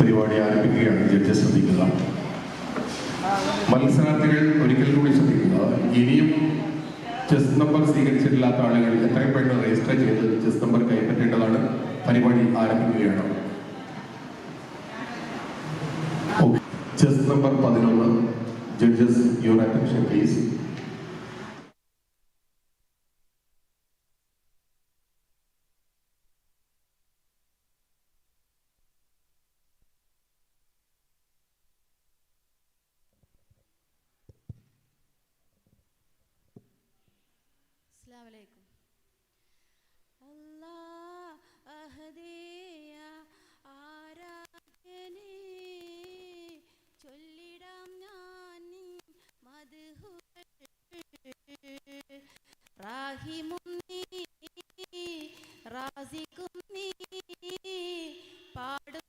പരിപാടി ആരംഭിക്കുകയാണ് ജഡ്ജസ് ശ്രദ്ധിക്കുക മത്സരാർത്ഥികൾ ഒരിക്കൽ കൂടി ശ്രദ്ധിക്കുക ഇനിയും ചെസ് നമ്പർ സ്വീകരിച്ചിട്ടില്ലാത്ത ആളുകൾ എത്രയും പെട്ടെന്ന് രജിസ്റ്റർ ചെയ്ത് ചെസ് നമ്പർ കൈപ്പറ്റേണ്ടതാണ്. പരിപാടി ആരംഭിക്കുകയാണ്. ചെസ് നമ്പർ പതിനൊന്ന്. ജഡ്ജസ് യുവർ അറ്റൻഷൻ പ്ലീസ് അസ്സലാമലൈക്കും അല്ലാ അഹദിയ ആരാധനേ ചൊല്ലിടാം ഞാൻ നിൻ മദ്ഹുകൾ റാഹിമും നീ പാടുന്നിതാ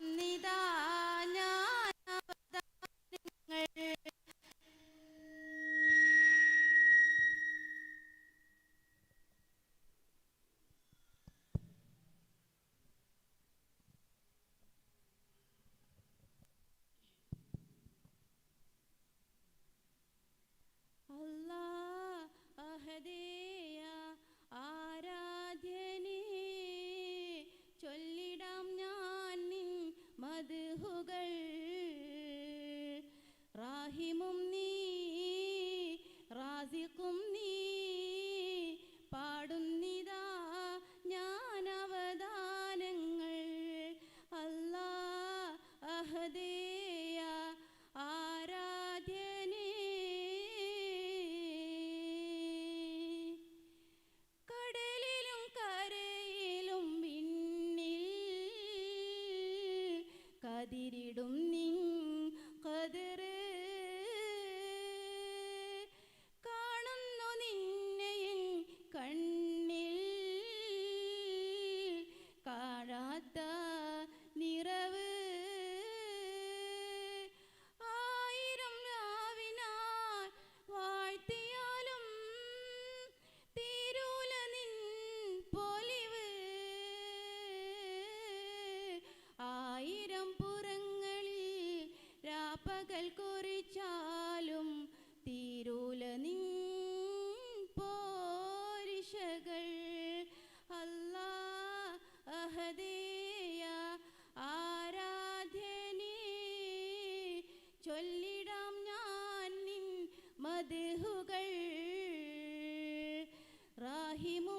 കതിരിടും റാഹിമും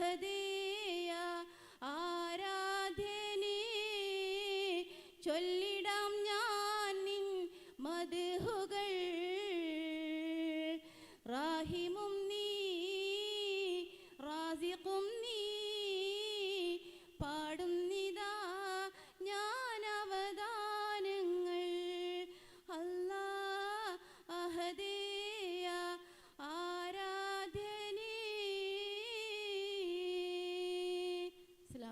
മഹദേയ ആരാധനേ ചൊല്ലിടാം ഞാൻ നിൻ മധുകൾ റാഹിമും നീ റാസിഖും നീ പാടും